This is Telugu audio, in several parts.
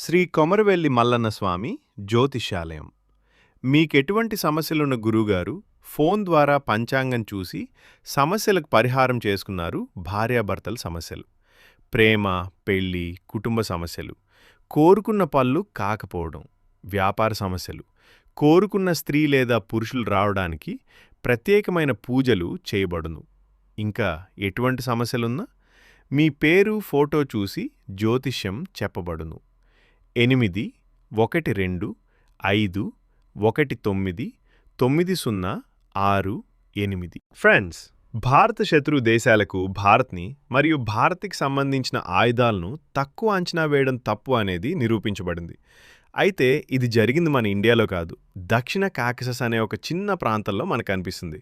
శ్రీ కొమరవెల్లి మల్లన్న స్వామి జ్యోతిష్యాలయం. మీకెటువంటి సమస్యలున్న గురువుగారు ఫోన్ ద్వారా పంచాంగం చూసి సమస్యలకు పరిహారం చేసుకున్నారు భార్యాభర్తల సమస్యలు. ప్రేమ పెళ్ళి కుటుంబ సమస్యలు. కోరుకున్న పళ్ళు కాకపోవడం వ్యాపార సమస్యలు. కోరుకున్న స్త్రీ లేదా పురుషులు రావడానికి ప్రత్యేకమైన పూజలు చేయబడును. ఇంకా ఎటువంటి సమస్యలున్నా మీ పేరు ఫోటో చూసి జ్యోతిష్యం చెప్పబడును. ఎనిమిది ఒకటి రెండు ఐదు ఒకటి తొమ్మిది తొమ్మిది సున్నా ఆరు ఎనిమిది. ఫ్రెండ్స్ భారత శత్రు దేశాలకు భారత్ని మరియు భారత్కి సంబంధించిన ఆయుధాలను తక్కువ అంచనా వేయడం తప్పు అనేది నిరూపించబడింది. అయితే ఇది జరిగింది మన ఇండియాలో కాదు. దక్షిణ కాకసస్ అనే ఒక చిన్న ప్రాంతంలో మనకు అనిపిస్తుంది.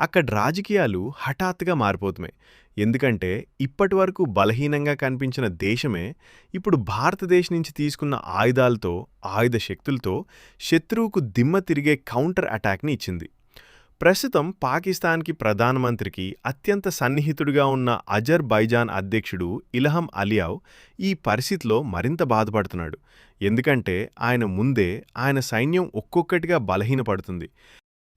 అక్కడ రాజకీయాలు హఠాత్తుగా మారిపోతున్నాయి ఎందుకంటే ఇప్పటి వరకు బలహీనంగా కనిపించిన దేశమే ఇప్పుడు భారతదేశం నుంచి తీసుకున్న ఆయుధాలతో ఆయుధ శక్తులతో శత్రువుకు దిమ్మ తిరిగే కౌంటర్ అటాక్ని ఇచ్చింది. ప్రస్తుతం పాకిస్తాన్కి ప్రధానమంత్రికి అత్యంత సన్నిహితుడిగా ఉన్న అజర్ బైజాన్ అధ్యక్షుడు ఇల్హం అలియావ్ ఈ పరిస్థితిలో మరింత బాధపడుతున్నాడు. ఎందుకంటే ఆయన ముందే ఆయన సైన్యం ఒక్కొక్కటిగా బలహీనపడుతుంది.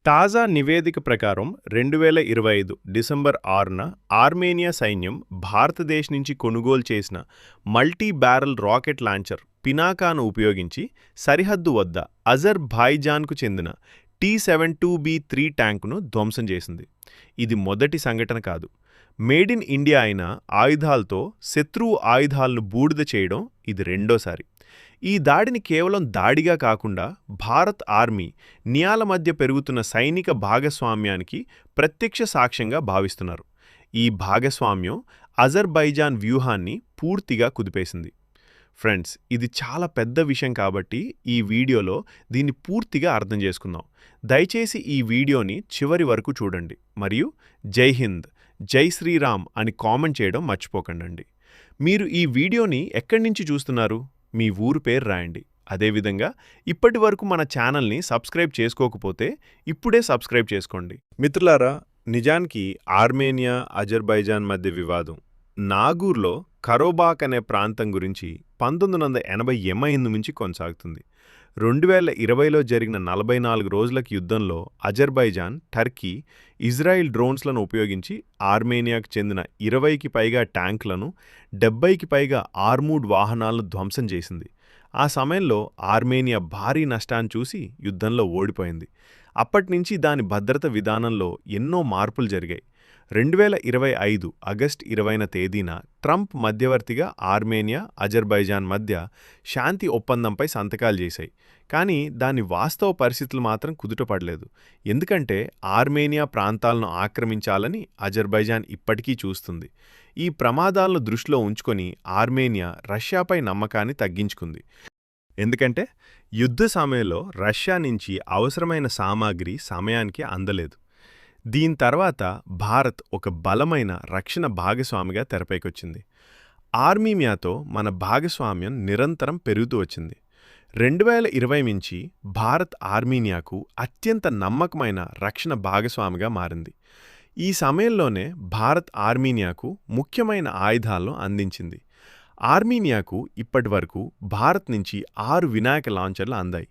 తాజా నివేదిక ప్రకారం రెండు వేల ఇరవై ఐదు డిసెంబర్ ఆరున ఆర్మేనియా సైన్యం భారతదేశ్ నుంచి కొనుగోలు చేసిన మల్టీ బ్యారల్ రాకెట్ లాంచర్ పినాకాను ఉపయోగించి సరిహద్దు వద్ద అజర్ భాయిజాన్కు చెందిన T seven two B three ట్యాంకును ధ్వంసం చేసింది. ఇది మొదటి సంఘటన కాదు. మేడ్ ఇన్ ఇండియా అయిన ఆయుధాలతో శత్రువు ఆయుధాలను బూడిద చేయడం ఇది రెండోసారి. ఈ దాడిని కేవలం దాడిగా కాకుండా భారత్ ఆర్మీ నియాల మధ్య పెరుగుతున్న సైనిక భాగస్వామ్యానికి ప్రత్యక్ష సాక్ష్యంగా భావిస్తున్నారు. ఈ భాగస్వామ్యం అజర్బైజాన్ వ్యూహాన్ని పూర్తిగా కుదిపేసింది. ఫ్రెండ్స్ ఇది చాలా పెద్ద విషయం కాబట్టి ఈ వీడియోలో దీన్ని పూర్తిగా అర్థం చేసుకుందాం. దయచేసి ఈ వీడియోని చివరి వరకు చూడండి మరియు జై హింద్ జై శ్రీరామ్ అని కామెంట్ చేయడం మర్చిపోకండి మీరు ఈ వీడియోని ఎక్కడి నుంచి చూస్తున్నారు? మీ ఊరు పేరు రాయండి. అదేవిధంగా ఇప్పటి వరకు మన ఛానల్ని సబ్స్క్రైబ్ చేసుకోకపోతే ఇప్పుడే సబ్స్క్రైబ్ చేసుకోండి. మిత్రులారా నిజానికి ఆర్మేనియా అజర్బైజాన్ మధ్య వివాదం. నాగూర్లో కరోబాక్ అనే ప్రాంతం గురించి పంతొమ్మిది వందల ఎనభై ఎనిమిది నుంచి కొనసాగుతుంది. రెండు వేల ఇరవైలో జరిగిన నలభై నాలుగు రోజులకు యుద్ధంలో అజర్బైజాన్ టర్కీ ఇజ్రాయిల్ డ్రోన్స్లను ఉపయోగించి ఆర్మేనియాకు చెందిన ఇరవైకి పైగా ట్యాంకులను డెబ్బైకి పైగా ఆర్మూడ్ వాహనాలను ధ్వంసం చేసింది. ఆ సమయంలో ఆర్మేనియా భారీ నష్టాన్ని చూసి యుద్ధంలో ఓడిపోయింది. అప్పట్నుంచి దాని భద్రత విధానంలో ఎన్నో మార్పులు జరిగాయి. రెండు వేల ఇరవై ఐదు ఆగస్ట్ ఇరవైన తేదీన ట్రంప్ మధ్యవర్తిగా ఆర్మేనియా అజర్బైజాన్ మధ్య శాంతి ఒప్పందంపై సంతకాలు చేశాయి. కానీ దాని వాస్తవ పరిస్థితులు మాత్రం కుదుటపడలేదు ఎందుకంటే ఆర్మేనియా ప్రాంతాలను ఆక్రమించాలని అజర్బైజాన్ ఇప్పటికీ చూస్తుంది. ఈ ప్రమాదాలను దృష్టిలో ఉంచుకొని ఆర్మేనియా రష్యాపై నమ్మకాన్ని తగ్గించుకుంది. ఎందుకంటే యుద్ధ సమయంలో రష్యా నుంచి అవసరమైన సామాగ్రి సమయానికి అందలేదు. దీని తర్వాత భారత్ ఒక బలమైన రక్షణ భాగస్వామిగా తెరపైకొచ్చింది. ఆర్మీమియాతో మన భాగస్వామ్యం నిరంతరం పెరుగుతూ వచ్చింది. రెండు వేల ఇరవై నుంచి భారత్ ఆర్మీనియాకు అత్యంత నమ్మకమైన రక్షణ భాగస్వామిగా మారింది. ఈ సమయంలోనే భారత్ ఆర్మీనియాకు ముఖ్యమైన ఆయుధాలను అందించింది. ఆర్మీనియాకు ఇప్పటివరకు భారత్ నుంచి ఆరు వినాయక లాంచర్లు అందాయి.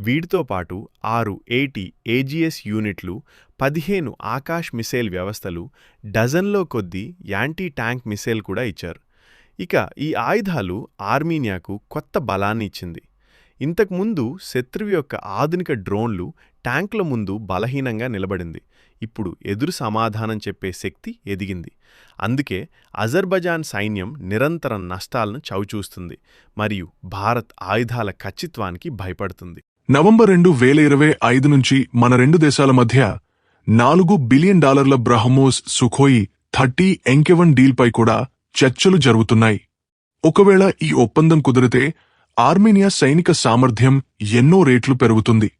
వీటితో పాటు ఆరు ఏటీ ఏజీఎస్ యూనిట్లు పదిహేను ఆకాష్ మిసైల్ వ్యవస్థలు డజన్లో కొద్దీ యాంటీ ట్యాంక్ మిసైల్ కూడా ఇచ్చారు. ఇక ఈ ఆయుధాలు ఆర్మీనియాకు కొత్త బలాన్ని ఇచ్చింది. ఇంతకుముందు శత్రువు యొక్క ఆధునిక డ్రోన్లు ట్యాంకుల ముందు బలహీనంగా నిలబడింది. ఇప్పుడు ఎదురు సమాధానం చెప్పే శక్తి ఎదిగింది. అందుకే అజర్బజాన్ సైన్యం నిరంతరం నష్టాలను చవిచూస్తుంది మరియు భారత్ ఆయుధాల ఖచ్చిత్వానికి భయపడుతుంది. నవంబర్ రెండు వేల ఇరవై ఐదు నుంచి మన రెండు దేశాల మధ్య నాలుగు బిలియన్ డాలర్ల BrahMos Sukhoi thirty MK one డీల్పై కూడా చర్చలు జరుగుతున్నాయి. ఒకవేళ ఈ ఒప్పందం కుదిరితే ఆర్మేనియా సైనిక సామర్థ్యం ఎన్నో రేట్లు పెరుగుతుంది.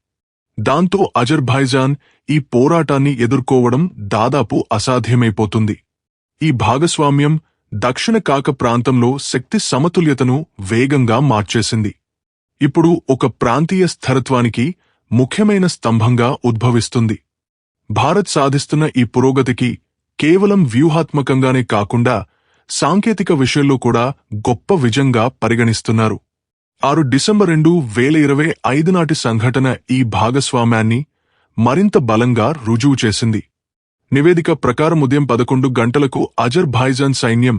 దాంతో అజర్బైజాన్ ఈ పోరాటాన్ని ఎదుర్కోవడం దాదాపు అసాధ్యమైపోతుంది. ఈ భాగస్వామ్యం దక్షిణ కాక ప్రాంతంలో శక్తి సమతుల్యతను వేగంగా మార్చేసింది. ఇప్పుడు ఒక ప్రాంతీయ స్థిరత్వానికి ముఖ్యమైన స్తంభంగా ఉద్భవిస్తుంది. భారత్ సాధిస్తున్న ఈ పురోగతికి కేవలం వ్యూహాత్మకంగానే కాకుండా సాంకేతిక విషయంలో కూడా గొప్ప విజంగా పరిగణిస్తున్నారు. ఆరు డిసెంబర్ రెండు వేల ఇరవై ఐదు నాటి సంఘటన ఈ భాగస్వామ్యాన్ని మరింత బలంగా రుజువు చేసింది. నివేదిక ప్రకారం ఉదయం పదకొండు గంటలకు అజర్బైజాన్ సైన్యం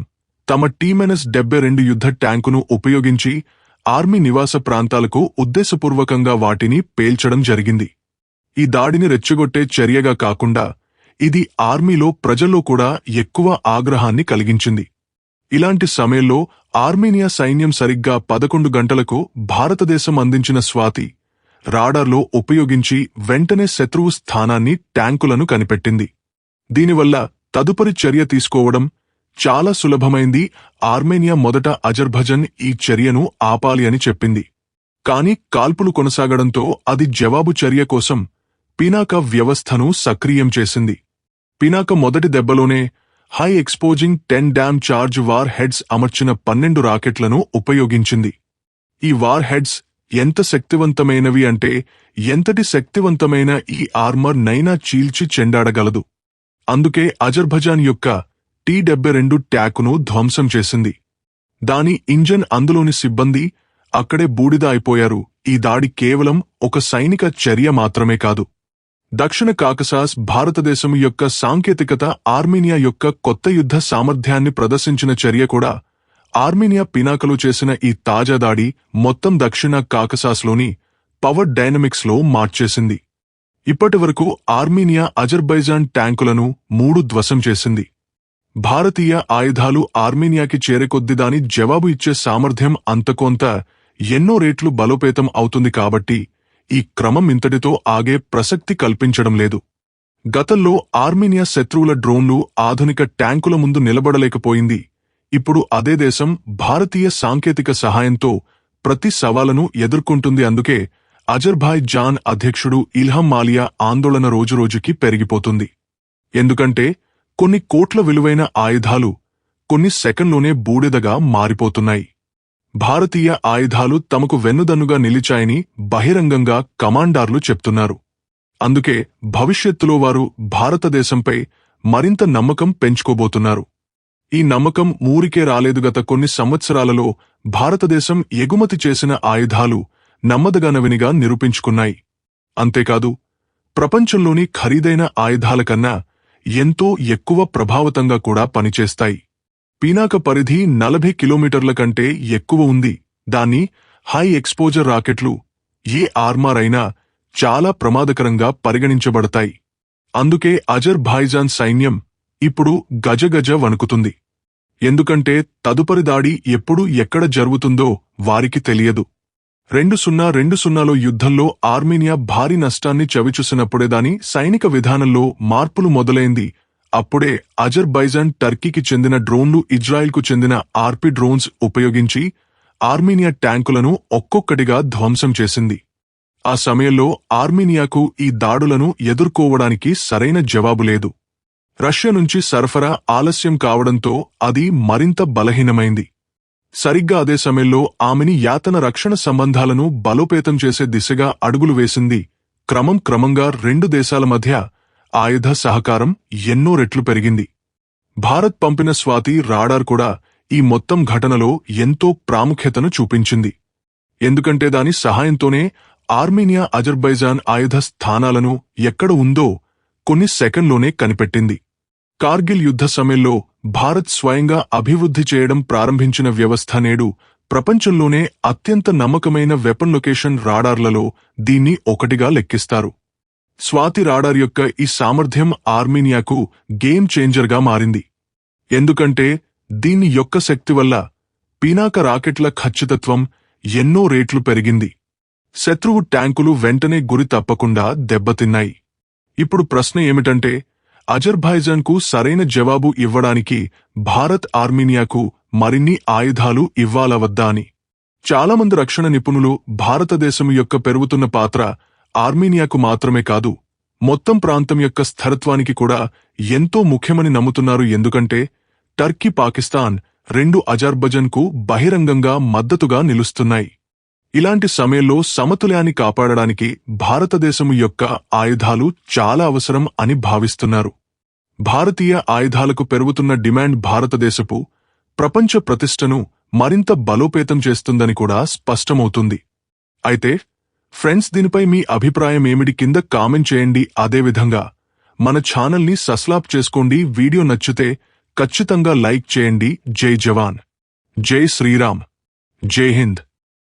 తమ టీమెనస్ డెబ్బై రెండు యుద్ధ ట్యాంకును ఉపయోగించి ఆర్మీ నివాస ప్రాంతాలకు ఉద్దేశపూర్వకంగా వాటిని పేల్చడం జరిగింది. ఈ దాడిని రెచ్చగొట్టే చర్యగా కాకుండా ఇది ఆర్మీలో ప్రజల్లో కూడా ఎక్కువ ఆగ్రహాన్ని కలిగించింది. ఇలాంటి సమయంలో ఆర్మేనియా సైన్యం సరిగ్గా పదకొండు గంటలకు భారతదేశం అందించిన స్వాతి రాడార్లో ఉపయోగించి వెంటనే శత్రువు స్థానాన్ని ట్యాంకులను కనిపెట్టింది. దీనివల్ల తదుపరి చర్య తీసుకోవడం చాలా సులభమైంది. ఆర్మేనియా మొదట అజర్భజన్ ఈ చర్యను ఆపాలి అని చెప్పింది. కాని కాల్పులు కొనసాగడంతో అది జవాబు చర్య కోసం పినాక వ్యవస్థను సక్రియం చేసింది. పినాక మొదటి దెబ్బలోనే high explosive tandem charge warheads అమర్చిన పన్నెండు రాకెట్లను ఉపయోగించింది. ఈ వార్ హెడ్స్ ఎంత శక్తివంతమైనవి అంటే ఎంతటి శక్తివంతమైన ఈ ఆర్మర్ నైనా చీల్చి చెండాడగలదు. అందుకే అజర్బజాన్ యొక్క టీ డెబ్బై రెండు ట్యాకును ధ్వంసం చేసింది. దాని ఇంజన్ అందులోని సిబ్బంది అక్కడే బూడిద అయిపోయారు. ఈ దాడి కేవలం ఒక సైనిక చర్య మాత్రమే కాదు. దక్షిణ కాకసాస్ భారతదేశం యొక్క సాంకేతికత ఆర్మీనియా యొక్క కొత్త యుద్ధ సామర్థ్యాన్ని ప్రదర్శించిన చర్య కూడా ఆర్మీనియా పినాకలు చేసిన ఈ తాజా దాడి మొత్తం దక్షిణ కాకసాస్లోని పవర్ డైనమిక్స్లో మార్చేసింది. ఇప్పటివరకు ఆర్మీనియా అజర్బైజాన్ ట్యాంకులను మూడు ధ్వసం చేసింది. భారతీయ ఆయుధాలు ఆర్మీనియాకి చేరేకొద్ది దాని జవాబు ఇచ్చే సామర్థ్యం అంతకొంత ఎన్నో రేట్లు బలోపేతం అవుతుంది కాబట్టి ఈ క్రమం ఇంతటితో ఆగే ప్రసక్తి కల్పించడం లేదు. గతంలో ఆర్మీనియా శత్రువుల డ్రోన్లు ఆధునిక ట్యాంకుల ముందు నిలబడలేకపోయింది. ఇప్పుడు అదే దేశం భారతీయ సాంకేతిక సహాయంతో ప్రతి సవాలను ఎదుర్కొంటుంది. అందుకే అజర్భాయ్ జాన్ అధ్యక్షుడు ఇల్హం మాలియా ఆందోళన రోజురోజుకి పెరిగిపోతుంది. ఎందుకంటే కొన్ని కోట్ల విలువైన ఆయుధాలు కొన్ని సెకండ్లోనే బూడిదగా మారిపోతున్నాయి. భారతీయ ఆయుధాలు తమకు వెన్నుదన్నుగా నిలిచాయని బహిరంగంగా కమాండార్లు చెప్తున్నారు. అందుకే భవిష్యత్తులో వారు భారతదేశంపై మరింత నమ్మకం పెంచుకోబోతున్నారు. ఈ నమ్మకం ఊరికే రాలేదు గత కొన్ని సంవత్సరాలలో భారతదేశం ఎగుమతి చేసిన ఆయుధాలు నమ్మదగనవినిగా నిరూపించుకున్నాయి. అంతేకాదు ప్రపంచంలోని ఖరీదైన ఆయుధాల కన్నా ఎంతో ఎక్కువ ప్రభావతంగా కూడా పనిచేస్తాయి. పీనాక పరిధి నలభై కిలోమీటర్ల కంటే ఎక్కువ ఉంది. దాన్ని హై ఎక్స్పోజర్ రాకెట్లు ఏ ఆర్మార్ అయినా చాలా ప్రమాదకరంగా పరిగణించబడతాయి. అందుకే అజర్ భాయిజాన్ సైన్యం ఇప్పుడు గజగజ వణుకుతుంది. ఎందుకంటే తదుపరి దాడి ఎప్పుడు ఎక్కడ జరుగుతుందో వారికి తెలియదు. రెండు సున్నా రెండు సున్నాలో యుద్ధంలో ఆర్మీనియా భారీ నష్టాన్ని చవిచూసినప్పుడే దాని సైనిక విధానంలో మార్పులు మొదలైంది అప్పుడే అజర్బైజాన్ టర్కీకి చెందిన డ్రోన్లు ఇజ్రాయెల్కు చెందిన ఆర్పి డ్రోన్స్ ఉపయోగించి ఆర్మీనియా ట్యాంకులను ఒక్కొక్కటిగా ధ్వంసం చేసింది. ఆ సమయంలో ఆర్మీనియాకు ఈ దాడులను ఎదుర్కోవడానికి సరైన జవాబు లేదు. రష్యా నుంచి సరఫరా ఆలస్యం కావడంతో అది మరింత బలహీనమైంది. సరిగ్గా అదే సమయంలో ఆమెని యాతన రక్షణ సంబంధాలను బలోపేతం చేసే దిశగా అడుగులు వేసింది. క్రమం క్రమంగా రెండు దేశాల మధ్య ఆయుధ సహకారం ఎన్నో రెట్లు పెరిగింది. భారత్ పంపిన స్వాతి రాడార్ కూడా ఈ మొత్తం ఘటనలో ఎంతో ప్రాముఖ్యతను చూపించింది. ఎందుకంటే దాని సహాయంతోనే ఆర్మీనియా అజర్బైజాన్ ఆయుధ స్థానాలను ఎక్కడ ఉందో కొన్ని సెకండ్లోనే కనిపెట్టింది. కార్గిల్ యుద్ధ సమయంలో భారత్ స్వయంగా అభివృద్ధి చేయడం ప్రారంభించిన వ్యవస్థ నేడు ప్రపంచంలోనే అత్యంత నమ్మకమైన వెపన్ లొకేషన్ రాడార్లలో దీన్ని ఒకటిగా లెక్కిస్తారు. స్వాతి రాడార్ యొక్క ఈ సామర్థ్యం ఆర్మీనియాకు గేమ్ చేంజర్గా మారింది. ఎందుకంటే దీని యొక్క శక్తి వల్ల పీనాక రాకెట్ల ఖచ్చితత్వం ఎన్నో రేట్లు పెరిగింది. శత్రువు ట్యాంకులు వెంటనే గురి తప్పకుండా దెబ్బతిన్నాయి. ఇప్పుడు ప్రశ్న ఏమిటంటే అజర్బైజాన్కు సరైన జవాబు ఇవ్వడానికి భారత్ ఆర్మీనియాకు మరిన్ని ఆయుధాలు ఇవ్వాలా వద్దా అని? చాలామంది రక్షణ నిపుణులు భారతదేశం యొక్క పెరుగుతున్న పాత్ర ఆర్మీనియాకు మాత్రమే కాదు మొత్తం ప్రాంతం యొక్క స్థిరత్వానికి కూడా ఎంతో ముఖ్యమని నమ్ముతున్నారు. ఎందుకంటే టర్కీ పాకిస్తాన్ రెండు అజర్బజన్కు బహిరంగంగా మద్దతుగా నిలుస్తున్నాయి. ఇలాంటి సమయంలో సమతుల్యాన్ని కాపాడడానికి భారతదేశం యొక్క ఆయుధాలు చాలా అవసరం అని భావిస్తున్నారు. భారతీయ ఆయుధాలకు పెరుగుతున్న డిమాండ్ భారతదేశపు ప్రపంచ ప్రతిష్టను మరింత బలోపేతం చేస్తుందని కూడా స్పష్టమవుతుంది. అయితే ఫ్రెండ్స్ దీనిపై మీ అభిప్రాయం ఏమిటి కింద కామెంట్ చేయండి. అదేవిధంగా మన ఛానల్ని సస్లాప్ చేసుకోండి. వీడియో నచ్చితే ఖచ్చితంగా లైక్ చేయండి. జై జవాన్. జై శ్రీరామ్. జై హింద్.